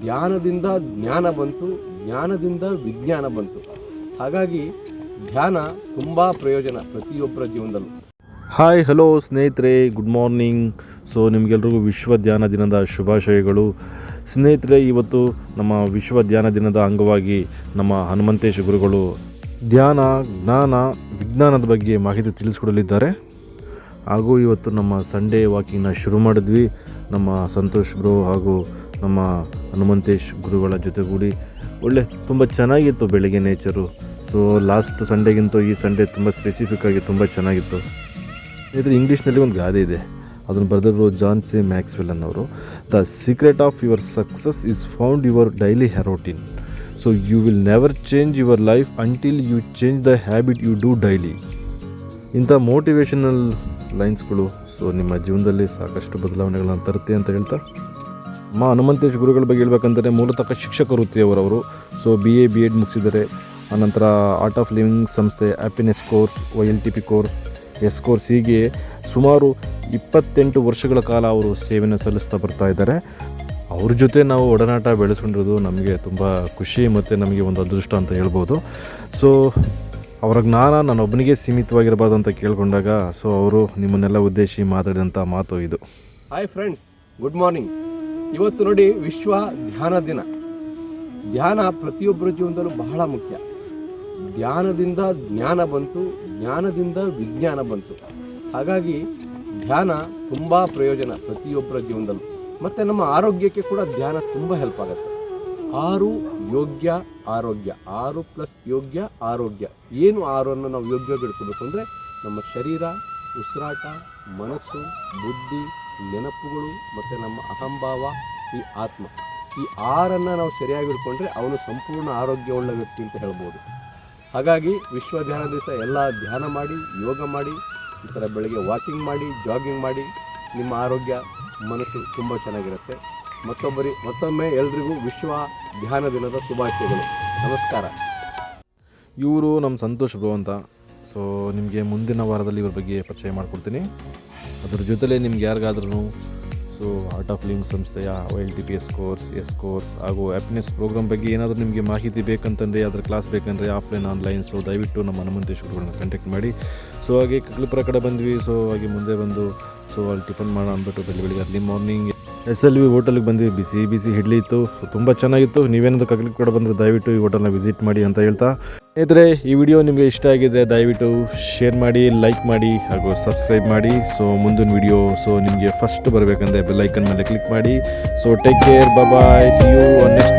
ಧ್ಯಾನದಿಂದ ಜ್ಞಾನ ಬಂತು, ಜ್ಞಾನದಿಂದ ವಿಜ್ಞಾನ ಬಂತು. ಹಾಗಾಗಿ ಧ್ಯಾನ ತುಂಬ ಪ್ರಯೋಜನ ಪ್ರತಿಯೊಬ್ಬರ ಜೀವನದಲ್ಲೂ. ಹಾಯ್ ಹಲೋ ಸ್ನೇಹಿತರೆ ಗುಡ್ ಮಾರ್ನಿಂಗ್ ಸೊ ನಿಮಗೆಲ್ರಿಗೂ ವಿಶ್ವ ಧ್ಯಾನ ದಿನದ ಶುಭಾಶಯಗಳು. ಸ್ನೇಹಿತರೆ, ಇವತ್ತು ನಮ್ಮ ವಿಶ್ವ ಧ್ಯಾನ ದಿನದ ಅಂಗವಾಗಿ ನಮ್ಮ ಹನುಮಂತೇಶ ಗುರುಗಳು ಧ್ಯಾನ, ಜ್ಞಾನ, ವಿಜ್ಞಾನದ ಬಗ್ಗೆ ಮಾಹಿತಿ ತಿಳಿಸ್ಕೊಡಲಿದ್ದಾರೆ. ಹಾಗೂ ಇವತ್ತು ನಮ್ಮ ಸಂಡೇ ವಾಕಿಂಗ್ನ ಶುರು ಮಾಡಿದ್ವಿ. ನಮ್ಮ ಸಂತೋಷ್ ಬ್ರೋ ಹಾಗೂ ನಮ್ಮ ಹನುಮಂತೇಶ್ ಗುರುಗಳ ಜೊತೆಗೂಡಿ. ಒಳ್ಳೆ ತುಂಬ ಚೆನ್ನಾಗಿತ್ತು ಬೆಳಗ್ಗೆ ನೇಚರು ಸೊ ಲಾಸ್ಟ್ ಸಂಡೇಗಿಂತ ಈ ಸಂಡೇ ತುಂಬ ಸ್ಪೆಸಿಫಿಕ್ ಆಗಿ ತುಂಬ ಚೆನ್ನಾಗಿತ್ತು. ಇದ್ರ ಇಂಗ್ಲೀಷ್ನಲ್ಲಿ ಒಂದು ಗಾದೆ ಇದೆ. ಅದನ್ನು ಬರೆದಿರೋ ಜಾನ್ ಸಿ ಮ್ಯಾಕ್ಸ್ವೆಲ್ ಅನ್ನೋರು. The secret of your success is found your daily routine so you will never change your life until you change the habit you do daily ಇಂಥ ಮೋಟಿವೇಶನಲ್ ಲೈನ್ಸ್ಗಳು ಸೊ ನಿಮ್ಮ ಜೀವನದಲ್ಲಿ ಸಾಕಷ್ಟು ಬದಲಾವಣೆಗಳನ್ನು ತರುತ್ತೆ ಅಂತ ಹೇಳ್ತಾ ಅಮ್ಮ ಹನುಮಂತೇಶ್ ಗುರುಗಳ ಬಗ್ಗೆ ಹೇಳ್ಬೇಕಂದ್ರೆ ಮೂಲತಃ ಶಿಕ್ಷಕ ವೃತ್ತಿಯವರವರು so B A B Ed ಮುಗಿಸಿದ್ದಾರೆ. ಆನಂತರ ಆರ್ಟ್ ಆಫ್ ಲಿವಿಂಗ್ ಸಂಸ್ಥೆ happiness course O L T P course S course ಹೀಗೆ ಸುಮಾರು ಇಪ್ಪತ್ತೆಂಟು ವರ್ಷಗಳ ಕಾಲ ಅವರು ಸೇವೆಯನ್ನು ಸಲ್ಲಿಸ್ತಾ ಬರ್ತಾ ಇದ್ದಾರೆ. ಅವ್ರ ಜೊತೆ ನಾವು ಒಡನಾಟ ಬೆಳೆಸ್ಕೊಂಡಿರೋದು ನಮಗೆ ತುಂಬ ಖುಷಿ ಮತ್ತು ನಮಗೆ ಒಂದು ಅದೃಷ್ಟ ಅಂತ ಹೇಳ್ಬೋದು. ಸೊ ಅವರ ಜ್ಞಾನ ನಾನೊಬ್ಬನಿಗೆ ಸೀಮಿತವಾಗಿರಬಾರ್ದು ಅಂತ ಕೇಳಿಕೊಂಡಾಗ ಸೊ ಅವರು ನಿಮ್ಮನ್ನೆಲ್ಲ ಉದ್ದೇಶಿ ಮಾತಾಡಿದಂಥ ಮಾತು ಇದು. ಹಾಯ್ ಫ್ರೆಂಡ್ಸ್ ಗುಡ್ ಮಾರ್ನಿಂಗ್ ಇವತ್ತು ನೋಡಿ ವಿಶ್ವ ಧ್ಯಾನ ದಿನ. ಧ್ಯಾನ ಪ್ರತಿಯೊಬ್ಬರ ಜೀವನದಲ್ಲೂ ಬಹಳ ಮುಖ್ಯ. ಧ್ಯಾನದಿಂದ ಜ್ಞಾನ ಬಂತು, ಜ್ಞಾನದಿಂದ ವಿಜ್ಞಾನ ಬಂತು. ಹಾಗಾಗಿ ಧ್ಯಾನ ತುಂಬ ಪ್ರಯೋಜನ ಪ್ರತಿಯೊಬ್ಬರ ಜೀವನದಲ್ಲೂ. ಮತ್ತು ನಮ್ಮ ಆರೋಗ್ಯಕ್ಕೆ ಕೂಡ ಧ್ಯಾನ ತುಂಬ ಹೆಲ್ಪ್ ಆಗುತ್ತೆ. ಆರು ಯೋಗ್ಯ ಆರೋಗ್ಯ, ಆರು ಪ್ಲಸ್ ಯೋಗ್ಯ ಆರೋಗ್ಯ. ಏನು ಆರನ್ನು ನಾವು ಯೋಗ್ಯವಾಗಿ ಇಟ್ಕೋಬೇಕು ಅಂದರೆ ನಮ್ಮ ಶರೀರ, ಉಸಿರಾಟ, ಮನಸ್ಸು, ಬುದ್ಧಿ ನೆನಪುಗಳು ಮತ್ತು ನಮ್ಮ ಅಹಂಭಾವ, ಈ ಆತ್ಮ. ಈ ಆರನ್ನು ನಾವು ಸರಿಯಾಗಿ ಇಟ್ಕೊಂಡ್ರೆ ಅವನು ಸಂಪೂರ್ಣ ಆರೋಗ್ಯವುಳ್ಳ ವ್ಯಕ್ತಿ ಅಂತ ಹೇಳ್ಬೋದು. ಹಾಗಾಗಿ ವಿಶ್ವ ಧ್ಯಾನ ದಿವಸ ಎಲ್ಲ ಧ್ಯಾನ ಮಾಡಿ, ಯೋಗ ಮಾಡಿ ಈ ಥರ ಬೆಳಗ್ಗೆ ವಾಕಿಂಗ್ ಮಾಡಿ, ಜಾಗಿಂಗ್ ಮಾಡಿ, ನಿಮ್ಮ ಆರೋಗ್ಯ, ಮನಸ್ಸು ತುಂಬ ಚೆನ್ನಾಗಿರುತ್ತೆ. ಮತ್ತೊಬ್ಬರಿ, ಮತ್ತೊಮ್ಮೆ ಎಲ್ರಿಗೂ ವಿಶ್ವ ಧ್ಯಾನ ದಿನದ ಶುಭಾಶಯಗಳು. ನಮಸ್ಕಾರ. ಇವರು ನಮ್ಮ ಸಂತೋಷ್ ಬ್ರೋ ಅಂತ ಸೊ ನಿಮಗೆ ಮುಂದಿನ ವಾರದಲ್ಲಿ ಇವ್ರ ಬಗ್ಗೆ ಪರಿಚಯ ಮಾಡಿಕೊಡ್ತೀನಿ. ಅದ್ರ ಜೊತೆಲೆ ನಿಮ್ಗೆ ಯಾರಿಗಾದ್ರೂ ಸೊ ಆರ್ಟ್ ಆಫ್ ಲಿವಿಂಗ್ ಸಂಸ್ಥೆಯ L T P S course S course ಹಾಗೂ ಹ್ಯಾಪಿನೆಸ್ ಪ್ರೋಗ್ರಾಮ್ ಬಗ್ಗೆ ಏನಾದರೂ ನಿಮಗೆ ಮಾಹಿತಿ ಬೇಕಂತಂದರೆ ಅದರ ಕ್ಲಾಸ್ ಬೇಕಂದರೆ ಆಫ್ಲೈನ್ ಆನ್ಲೈನ್ ಸೊ ದಯವಿಟ್ಟು ನಮ್ಮ ಹನುಮಂತೇಶ್ವರಗಳನ್ನ ಕಾಂಟ್ಯಾಕ್ಟ್ ಮಾಡಿ. ಸೊ ಹಾಗೆ ಕಗ್ಲಿಪುರ ಕಡೆ ಬಂದ್ವಿ ಸೊ ಹಾಗೆ ಮುಂದೆ ಬಂದು ಸೊ ಅಲ್ಲಿ ಟಿಫನ್ ಮಾಡೋಣ ಅಂದ್ಬಿಟ್ಟು ಬೆಳಿ ಬೆಳಿಗ್ಗೆ early morning S L V ಹೋಟೆಲ್ಗೆ ಬಂದ್ವಿ. ಬಿಸಿ ಬಿಸಿ ಇಡ್ಲಿ ಇತ್ತು. ತುಂಬ ಚೆನ್ನಾಗಿತ್ತು. ನೀವೇನಾದರೂ ಕಗ್ಲಿಗೆ ಕಡೆ ಬಂದರೆ ದಯವಿಟ್ಟು ಈ ಹೋಟೆಲ್ನ ವಿಸಿಟ್ ಮಾಡಿ ಅಂತ ಹೇಳ್ತಾ. ಸ್ನೇಹಿತರೆ, ಈ ವಿಡಿಯೋ ನಿಮಗೆ ಇಷ್ಟ ಆಗಿದ್ರೆ ದಯವಿಟ್ಟು ಶೇರ್ ಮಾಡಿ, ಲೈಕ್ ಮಾಡಿ ಹಾಗೂ ಸಬ್ಸ್ಕ್ರೈಬ್ ಮಾಡಿ. ಸೊ ಮುಂದಿನ ವಿಡಿಯೋ ಸೊ ನಿಮಗೆ ಫಸ್ಟ್ ಬರಬೇಕಂದ್ರೆ ಬೆಲ್ಲೈಕನ್ ಮೇಲೆ ಕ್ಲಿಕ್ ಮಾಡಿ. So take care bye see you next